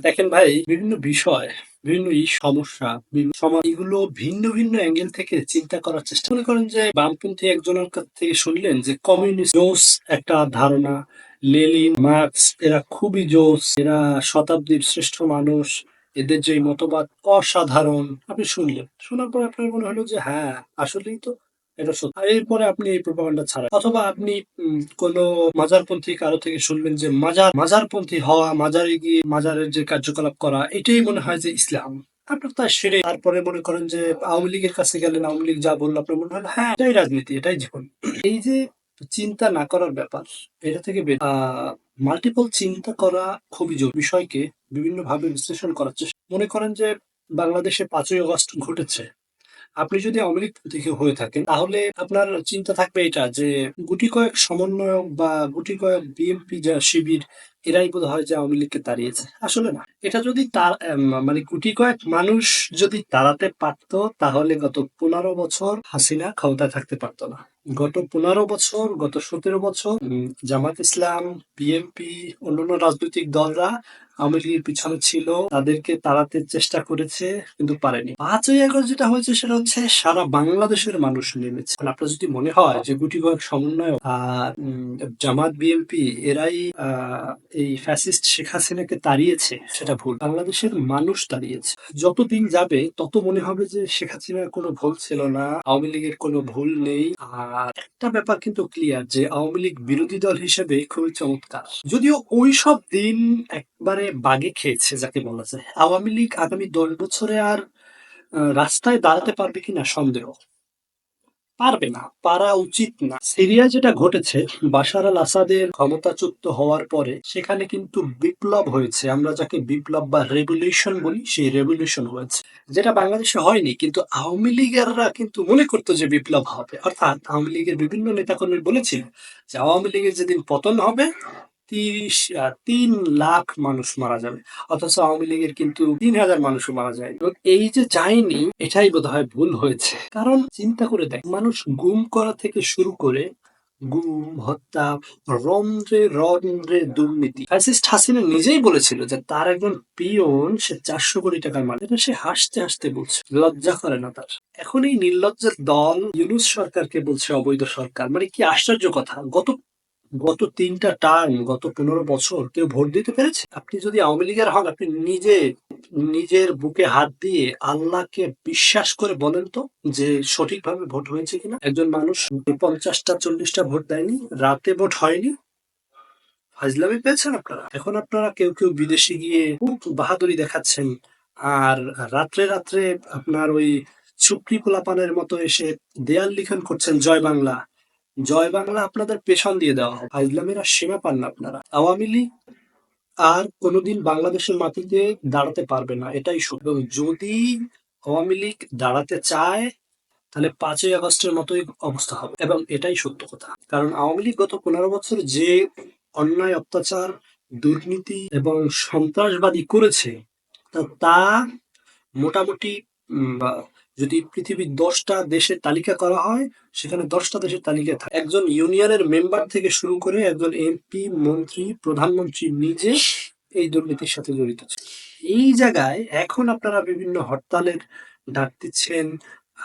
দেখেন ভাই, বিভিন্ন বিষয়, বিভিন্ন সমস্যা সমাজ, এগুলো ভিন্ন ভিন্ন অ্যাঙ্গেল থেকে চিন্তা করার চেষ্টা। মনে করেন যে বামপন্থী একজনের কাছ থেকে শুনলেন যে কমিউনিস্ট জোস একটা ধারণা লেলিন মার্কস, এরা খুবই জোস এরা শতাব্দীর শ্রেষ্ঠ মানুষ, এদের যে মতবাদ অসাধারণ, আপনি শুনলেন। শোনার পর আপনার মনে হলো যে হ্যাঁ আসলেই তো এটা সত্য। এরপরে আপনি এই প্রপাগান্ডা ছাড়া অথবা আপনি কোনো মাজারপন্থী কারও থেকে শুনবেন যে মাজার, মাজারপন্থী হওয়া, মাজারে গিয়ে মাজারের যে কার্যকলাপ করা, এটাই মনে হয় যে ইসলাম। আপনার তা সেরে তারপরে মনে করেন যে আওয়ামী লীগের কাছে গেলেন, আওয়ামী লীগ যা বলল, আপনার মনে হলো হ্যাঁ এটাই রাজনীতি, এটাই জীবন। এই যে চিন্তা না করার ব্যাপার, এটা থেকে মাল্টিপল চিন্তা করা খুবই জরুরি। বিষয়কে বিভিন্ন ভাবে বিশ্লেষণ করার চেষ্টা মনে করেন যে বাংলাদেশে পাঁচই আগস্ট ঘটেছে। আপনি যদি লীগ থেকে হয়ে থাকেন, তাহলে আপনার চিন্তা থাকবে এটা যে গুটি কয়েক সমন্বয়ক বা গুটি কয়েক বিএনপি যা শিবির এরাই বোধ হয় যে আওয়ামী লীগকে তাড়িয়েছে। আসলে না, এটা যদি তার মানে গুটি কয়েক মানুষ যদি তাড়াতে পারতো, তাহলে গত পনেরো বছর হাসিনা ক্ষমতায় থাকতে পারতো না। গত পনেরো বছর, গত সতেরো বছর জামাত ইসলাম, বিএনপি, অন্যান্য রাজনৈতিক দলরা আওয়ামী লীগের পিছনে ছিল, তাদেরকে তাড়াতে চেষ্টা করেছে, কিন্তু পারেনি। পাঁচই আগস্ট যেটা হয়েছে, সেটা হচ্ছে সারা বাংলাদেশের মানুষ নেমেছে। আপনার যদি মনে হয় যে গুটি কয়েক সমন্বয় আর জামাত, বিএনপি, এরাই এই ফ্যাসিস্ট শেখ হাসিনাকে তাড়িয়েছে, সেটা ভুল। বাংলাদেশের মানুষ তাড়িয়েছে। যত দিন যাবে, তত মনে হবে যে শেখ হাসিনার কোনো ভুল ছিল না, আওয়ামী লীগের কোনো ভুল নেই। আর একটা ব্যাপার কিন্তু ক্লিয়ার যে আওয়ামী লীগ বিরোধী দল হিসেবে খুবই চমৎকার। যদিও ওই সব দিন একবারে বাগে খেয়েছে, যাকে বলা যায়। আওয়ামী লীগ আগামী দশ বছরে আর রাস্তায় দাঁড়াতে পারবে কিনা সন্দেহ। পারবে না, পারা উচিত না। সিরিয়া যেটা ঘটেছে, বাশার আল আসাদের ক্ষমতাচ্যুত হওয়ার পরে সেখানে কিন্তু বিপ্লব হয়েছে। আমরা যাকে বিপ্লব বা রেভলিউশন বলি, সেই রেভলিউশন হয়েছে। যেটা বাংলাদেশে হয়নি, কিন্তু আওয়ামী লীগেররা কিন্তু মনে করতো যে বিপ্লব হবে। অর্থাৎ আওয়ামী লীগের বিভিন্ন নেতাকর্মী বলেছিল যে আওয়ামী লীগের যেদিন পতন হবে তিরিশ তিন লাখ মানুষ মারা যাবে। অথচ আওয়ামী লীগের কিন্তু তিন হাজার মানুষ মারা যায়। এবং এই যে যায়নি, এটাই বোধ হয় ভুল হয়েছে। কারণ চিন্তা করে দেখ, মানুষ গুম করা থেকে শুরু করে গুম, হত্যা, রন্ধ্রে রন্ধ্রে দুর্নীতি। ফ্যাসিস্ট হাসিনা নিজেই বলেছিল যে তার একজন পিয়ন সে চারশো কোটি টাকার মালিক। এটা সে হাসতে হাসতে বলছে, লজ্জা করে না তার। এখন এই নির্লজ্জের দল ইউনুস সরকারকে বলছে অবৈধ সরকার। মানে কি আশ্চর্য কথা, গত গত তিনটা টার্ম গত পনেরো বছর কেউ ভোট দিতে পেরেছে? আপনি যদি আওয়ামী লীগের হন, আপনি নিজে, নিজের বুকে হাত দিয়ে আল্লাহকে বিশ্বাস করে বলেন তো যে সঠিকভাবে ভোট হয়েছে কিনা। একজন মানুষ পঞ্চাশটা, চল্লিশটা ভোট দেয়নি, রাতে ভোট হয়নি। ফাজলামি পেয়েছেন আপনারা? এখন আপনারা কেউ কেউ বিদেশে গিয়ে খুব বাহাদুরি দেখাচ্ছেন। আর রাত্রে রাত্রে আপনার ওই চুপড়ি পোলাপানের মতো এসে দেয়াল লিখন করছেন জয় বাংলা। জয় বাংলা আপনাদের পেছন দিয়ে দেওয়া হবে। ফাইজলামের আর সীমা পান না আপনারা। আওয়ামী লীগ আর কোনোদিন বাংলাদেশের মাটিতে দাঁড়াতে পারবে না, এটাই সত্য। যদি আওয়ামী লীগ দাঁড়াতে চায়, তাহলে পাঁচই আগস্টের মতোই অবস্থা হবে। এবং এটাই সত্য কথা। কারণ আওয়ামী লীগ গত পনেরো বছর যে অন্যায়, অত্যাচার, দুর্নীতি এবং সন্ত্রাসবাদী করেছে, তা- মোটামুটি যদি পৃথিবীর দশটা দেশের তালিকা করা হয়, সেখানে দশটা দেশের তালিকা থাকে। একজন ইউনিয়নের মেম্বার থেকে শুরু করে একজন এমপি, মন্ত্রী, প্রধানমন্ত্রী নিজে এই দুর্নীতির সাথে জড়িত এই জায়গায় এখন আপনারা বিভিন্ন হরতালের ডাক দিচ্ছেন,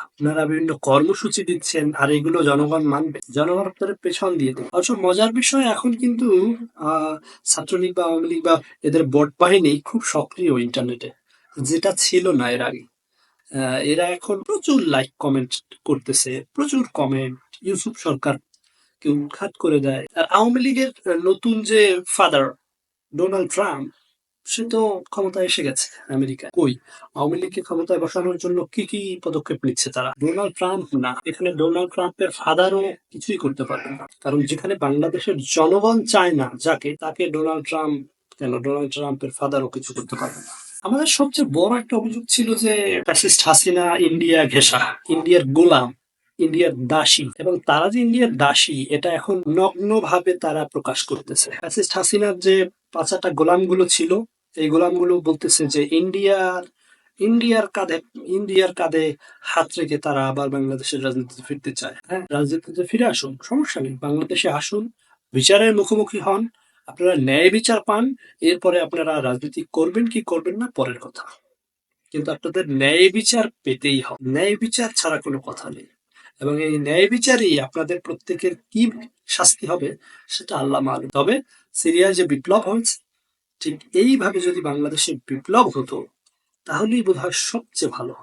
আপনারা বিভিন্ন কর্মসূচি দিচ্ছেন, আর এগুলো জনগণ মানবে। জনগণ আপনাদের পেছন দিয়ে দেবে। অবশ্য মজার বিষয়, এখন কিন্তু ছাত্রলীগ বা আওয়ামী লীগ বা এদের বট বাহিনী খুব সক্রিয় ইন্টারনেটে। যেটা ছিল না এর আগে। এরা এখন প্রচুর লাইক কমেন্ট করতেছে, প্রচুর কমেন্ট ইউসুফ সরকার কে উৎখাত করে দেয়। আর আওয়ামী লীগের নতুন যে ফাদার ডোনাল্ড ট্রাম্প সে তো ক্ষমতায় এসে গেছে আমেরিকায়। কই? আওয়ামী লীগকে ক্ষমতায় বসানোর জন্য কি কি পদক্ষেপ নিচ্ছে তারা? ডোনাল্ড ট্রাম্প না, এখানে ডোনাল্ড ট্রাম্পের ফাদারও কিছুই করতে পারবে না। কারণ যেখানে বাংলাদেশের জনগণ চায় না যাকে, তাকে ডোনাল্ড ট্রাম্প কেন ডোনাল্ড ট্রাম্পের ফাদারও কিছু করতে পারবে না। আমাদের সবচেয়ে বড় একটা অভিযোগ ছিল যে ফ্যাসিস্ট হাসিনা ইন্ডিয়া ঘেঁষা, ইন্ডিয়ার গোলাম, ইন্ডিয়ার দাসী এবং তারা যে ইন্ডিয়ার দাসী, এটা এখন নগ্ন ভাবে তারা প্রকাশ করতেছে। ফ্যাসিস্ট হাসিনার যে পাঁচাটা গোলামগুলো ছিল, এই গোলামগুলো বলতেছে যে ইন্ডিয়ার ইন্ডিয়ার কাঁধে ইন্ডিয়ার কাঁধে হাত রেখে তারা আবার বাংলাদেশের রাজনীতিতে ফিরতে চায়। হ্যাঁ রাজনীতিতে ফিরে আসুন, সমস্যা নেই, বাংলাদেশে আসুন, বিচারের মুখোমুখি হন আপনারা ন্যায় বিচার পান, এরপরে আপনারা রাজনীতি করবেন কি করবেন না, পরের কথা। কিন্তু আপনাদের ন্যায় বিচার পেতেই হবে। ন্যায় বিচার ছাড়া কোনো কথা নেই। এবং এই ন্যায় বিচারই আপনাদের প্রত্যেকের কি শাস্তি হবে, সেটা আল্লাহ মালুম। তবে সিরিয়ায় যে বিপ্লব হয়েছে, ঠিক এইভাবে যদি বাংলাদেশে বিপ্লব হতো, তাহলেই বোধহয় সবচেয়ে ভালো